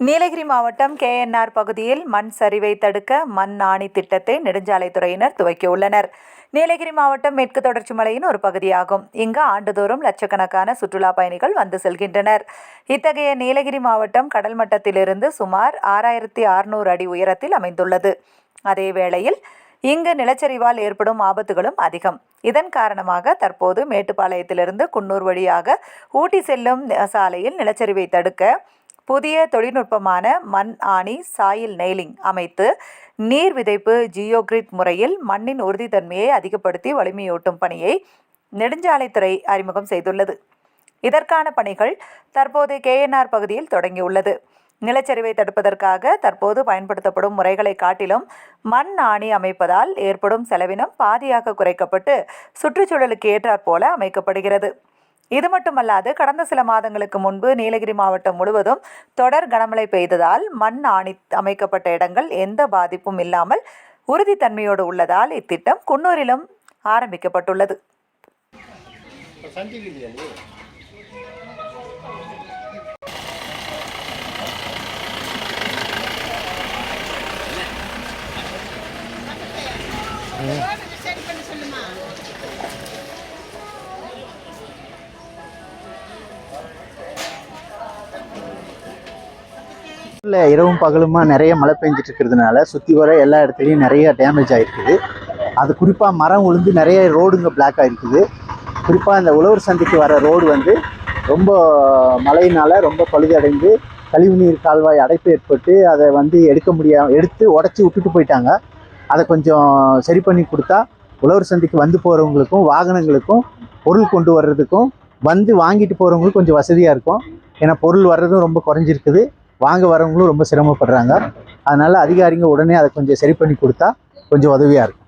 நீலகிரி மாவட்டம் கேஎன்ஆர் பகுதியில் மண் சரிவை தடுக்க மண் ஆணி திட்டத்தை நெடுஞ்சாலைத்துறையினர் துவக்கியுள்ளனர். நீலகிரி மாவட்டம் மேற்கு தொடர்ச்சி மலையின் ஒரு பகுதியாகும். இங்கு ஆண்டுதோறும் லட்சக்கணக்கான சுற்றுலா பயணிகள் வந்து செல்கின்றனர். இத்தகைய நீலகிரி மாவட்டம் கடல் மட்டத்திலிருந்து சுமார் ஆறாயிரத்தி அறுநூறு அடி உயரத்தில் அமைந்துள்ளது. அதே வேளையில் இங்கு நிலச்சரிவால் ஏற்படும் ஆபத்துகளும் அதிகம். இதன் காரணமாக தற்போது மேட்டுப்பாளையத்திலிருந்து குன்னூர் வழியாக ஊட்டி செல்லும் சாலையில் நிலச்சரிவை தடுக்க புதிய தொழில்நுட்பமான மண் ஆணி சாயில் நெய்லிங் அமைத்து நீர் விதைப்பு ஜியோகிரிட் முறையில் மண்ணின் உறுதித்தன்மையை அதிகப்படுத்தி வலிமையூட்டும் பணியை நெடுஞ்சாலைத்துறை அறிமுகம் செய்துள்ளது. இதற்கான பணிகள் தற்போது கேஎன்ஆர் பகுதியில் தொடங்கியுள்ளது. நிலச்சரிவை தடுப்பதற்காக தற்போது பயன்படுத்தப்படும் முறைகளை காட்டிலும் மண் ஆணி அமைப்பதால் ஏற்படும் செலவினம் பாதியாக குறைக்கப்பட்டு சுற்றுச்சூழலுக்கு ஏற்றாற்போல அமைக்கப்படுகிறது. இது மட்டுமல்லாது கடந்த சில மாதங்களுக்கு முன்பு நீலகிரி மாவட்டம் முழுவதும் தொடர் கனமழை பெய்ததால் மண் ஆணி அமைக்கப்பட்ட இடங்கள் எந்த பாதிப்பும் இல்லாமல் உறுதித்தன்மையோடு உள்ளதால் இத்திட்டம் குன்னூரிலும் ஆரம்பிக்கப்பட்டுள்ளது. சந்திக்கு இல்லை இரவும் பகலுமா நிறைய மழை பெஞ்சிட்டு இருக்கிறதுனால சுற்றி வர எல்லா இடத்துலையும் நிறைய டேமேஜ் ஆகிருக்குது அது குறிப்பாக மரம் விழுந்து நிறைய ரோடுங்க பிளாக் ஆகிருக்குது குறிப்பாக இந்த உழவர் சந்தைக்கு வர ரோடு வந்து ரொம்ப மழையினால் ரொம்ப பழுதடைந்து கழிவுநீர் கால்வாய் அடைப்பு ஏற்பட்டு அதை வந்து எடுக்க முடியாம எடுத்து உடச்சி விட்டுட்டு போயிட்டாங்க. அதை கொஞ்சம் சரி பண்ணி கொடுத்தா உழவர் சந்தைக்கு வந்து போகிறவங்களுக்கும் வாகனங்களுக்கும் பொருள் கொண்டு வர்றதுக்கும் வந்து வாங்கிட்டு போகிறவங்களுக்கும் கொஞ்சம் வசதியாக இருக்கும். ஏன்னா பொருள் வர்றதும் ரொம்ப குறைஞ்சிருக்குது. வாங்க வரவங்களும் ரொம்ப சிரமப்படுறாங்க. அதனால் அதிகாரிங்க உடனே அதை கொஞ்சம் சரி பண்ணி கொடுத்தா கொஞ்சம் உதவியாக இருக்கும்.